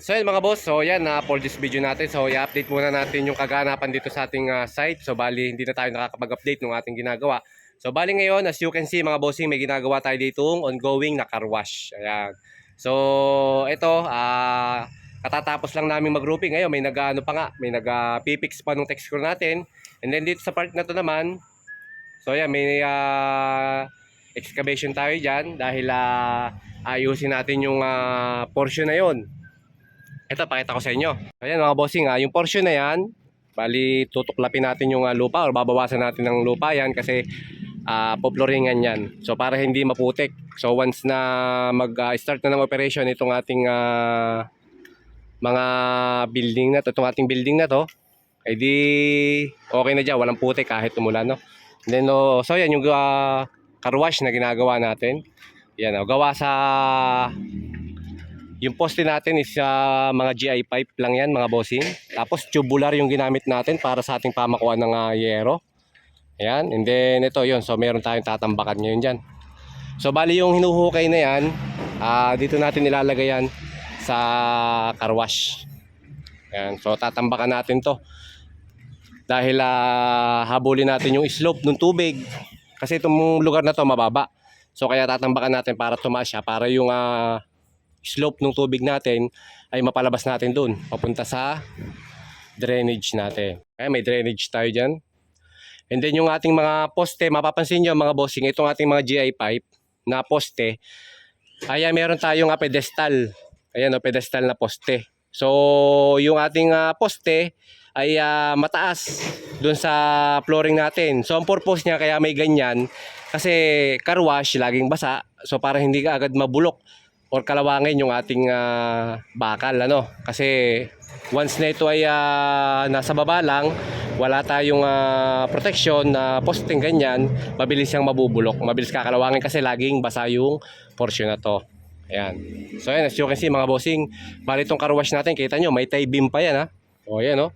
So yun mga boss, so yan na for this video natin. So i-update muna natin yung kaganapan dito sa ating ah, site. So bali hindi na tayo nakakapag-update ng ating ginagawa. So bali ngayon as you can see mga bossing may ginagawa tayo dito ongoing na car wash. Ayan. So ito ah katatapos lang namin mag-roofing ngayon may nag-ano pa nga, may nag-pipix pa nung text screw natin. And then dito sa part na to naman, so yan may ah, excavation tayo diyan dahil ah, ayusin natin yung ah, portion na yon. Ito, pakita ko sa inyo. Ayan mga bossing, ah, yung portion na yan, bali tutuklapin natin yung ah, lupa or babawasan natin ng lupa yan kasi ah, poploringan yan. So para hindi maputik. So once na mag-start na ng operation itong ating ah, mga building na to, itong ating building na to, ay di okay na dyan, walang putik kahit tumulan, no? Then, oh, so yan yung uh, car wash na ginagawa natin. Yan, oh, gawa sa yung poste natin is ah, mga GI pipe lang yan mga bossing. Tapos tubular yung ginamit natin para sa ating pamakuan ng ah, yero. Ayan. And then ito yon So meron tayong tatambakan ngayon dyan. So bali yung hinuhukay na yan, ah, dito natin ilalagay yan sa car wash. Ayan. So tatambakan natin to. Dahil ah, habulin natin yung slope ng tubig. Kasi itong lugar na to mababa. So kaya tatambakan natin para tumaas siya para yung ah, slope ng tubig natin ay mapalabas natin doon papunta sa drainage natin. Kaya may drainage tayo dyan. And then yung ating mga poste, mapapansin nyo mga bossing, itong ating mga GI pipe na poste, ay meron tayong ah, pedestal. Ayan o, pedestal na poste. So yung ating ah, poste ay ah, mataas doon sa flooring natin. So ang purpose niya kaya may ganyan kasi car wash laging basa. So para hindi ka agad mabulok or kalawangin yung ating ah, bakal ano? Kasi once na ito ay ah, nasa baba lang wala tayong ah, protection na posting ganyan mabilis siyang mabubulok. Mabilis kakalawangin kasi laging basa yung portion na to. Ayan. So ayan as you can see mga bossing bali itong car wash natin kita nyo may tie beam pa yan ha? O ayan o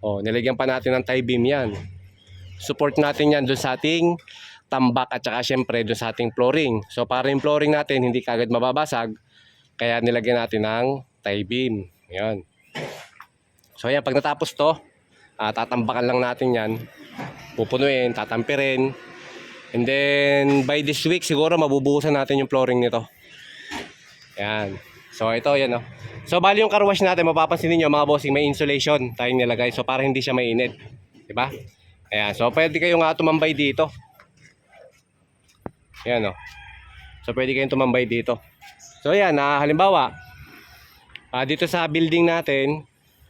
o nilagyan pa natin ng tie beam yan. Support natin yan dun sa ating tambak at saka syempre doon sa ating flooring. So para yung flooring natin hindi kagad mababasag, kaya nilagyan natin ng tie beam. Yan. So ayan, pag natapos to, ah, tatambakan lang natin yan. Pupunuin, tatampirin. And then by this week siguro mabubuhusan natin yung flooring nito. Yan. So ito, yan oh. So bali yung car natin, mapapansin niyo mga bossing, may insulation tayong nilagay. So para hindi siya mainit. 'Di ba? Ayan, so pwede kayong nga tumambay dito. Yan o. So pwede kayong tumambay dito. So yan, na halimbawa, ah, dito sa building natin,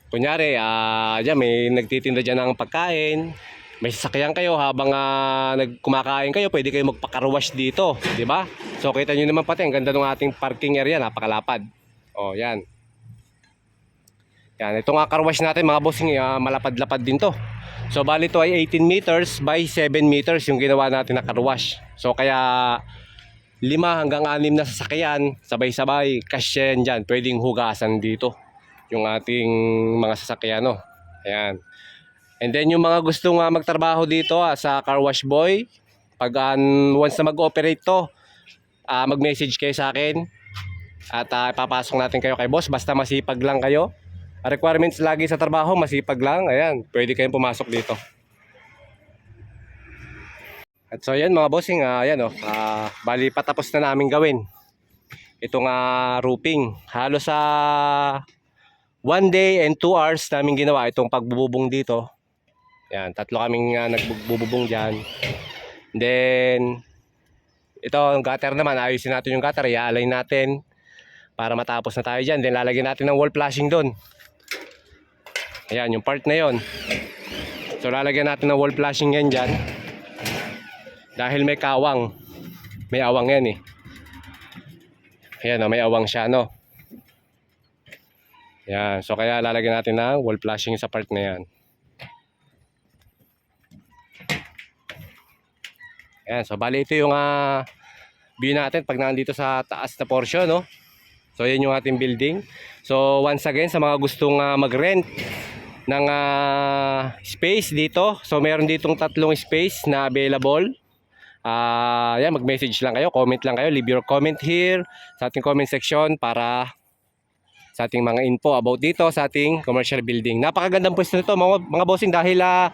kunyari, ah, dyan, may nagtitinda dyan ng pagkain, may sasakyan kayo habang ah, nagkumakain kayo, pwede kayo magpakarwash dito, di ba? So kita nyo naman pati, ang ganda ng ating parking area, napakalapad. O, yan. Yan, ito nga karwash natin mga bossing, ah, malapad-lapad din to. So bali ito ay 18 meters by 7 meters yung ginawa natin na karwash. So kaya lima hanggang anim na sasakyan, sabay-sabay, kasya yan dyan. Pwedeng hugasan dito yung ating mga sasakyan. No? Ayan. And then yung mga gustong uh, magtrabaho dito ah, sa car wash boy, pag ah, once na mag-operate to, ah, mag-message kayo sa akin at ah, papasok natin kayo kay boss basta masipag lang kayo. Requirements lagi sa trabaho, masipag lang. Ayan, pwede kayong pumasok dito. At so yan mga bossing, ah, ayan oh, ah, bali patapos na namin gawin. Itong ah, roofing. Halos sa one day and two hours namin ginawa itong pagbububong dito. Yan, tatlo kaming uh, nagbububong dyan. Then, ito, ang gutter naman, ayusin natin yung gutter, i-align natin para matapos na tayo dyan. Then, lalagyan natin ng wall flashing doon. Ayan, yung part na yon. So, lalagyan natin ng wall flashing yan dyan. Dahil may kawang. May awang yan eh. Ayan, oh, may awang siya, no? Ayan, so kaya lalagyan natin ng wall flashing sa part na yan. Ayan, so bali ito yung ah, view natin pag nandito sa taas na portion, no? So yan yung ating building. So once again sa mga gustong ah, mag-rent ng ah, space dito. So meron ditong tatlong space na available. Ah, yan mag-message lang kayo, comment lang kayo, leave your comment here sa ating comment section para sa ating mga info about dito sa ating commercial building. Napakagandang pwesto nito mga, mga bossing dahil ah,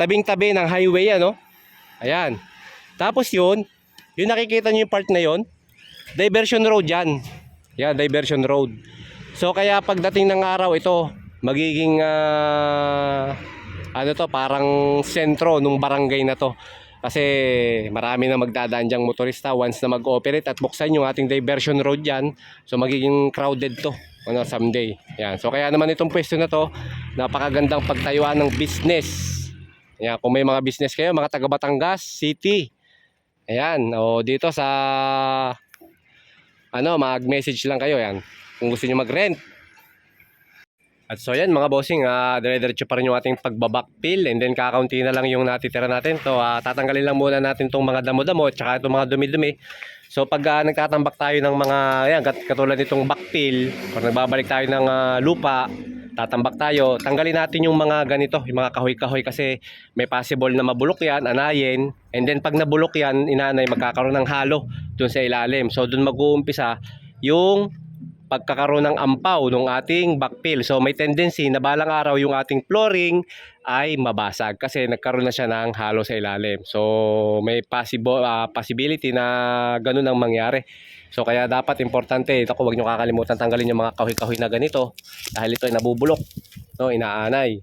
tabing-tabi ng highway ano. Ayan. Tapos yun, yung nakikita nyo yung part na yun, diversion road yan. Yan, diversion road. So kaya pagdating ng araw ito, magiging ah, ano to, parang sentro nung barangay na to. Kasi marami na magdadaan diyang motorista once na mag-ooperate at buksan yung ating diversion road yan. So magiging crowded to ano, someday. Yan. So kaya naman itong pwesto na to, napakagandang pagtayuan ng business. Yan. Kung may mga business kayo, mga taga Batangas City. Ayan. O dito sa ano, mag-message lang kayo yan. Kung gusto niyo mag-rent. At so yan mga bossing, ah dire-diretso pa rin yung ating pagbabackfill and then kakaunti na lang yung natitira natin. To ah, tatanggalin lang muna natin tong mga damo-damo at saka itong mga dumi-dumi. So pag ah, nagtatambak tayo ng mga yan kat- katulad nitong backfill, pag nagbabalik tayo ng ah, lupa, tatambak tayo, tanggalin natin yung mga ganito, yung mga kahoy-kahoy kasi may possible na mabulok yan, anayin. And then pag nabulok yan, inanay magkakaroon ng halo dun sa ilalim. So dun mag-uumpisa yung pagkakaroon ng ampaw ng ating backfill. So may tendency na balang araw yung ating flooring ay mabasag kasi nagkaroon na siya ng halo sa ilalim. So may possible ah, possibility na ganun ang mangyari. So kaya dapat importante, ito ko wag niyo kakalimutan tanggalin yung mga kahoy-kahoy na ganito dahil ito ay nabubulok, no, inaanay.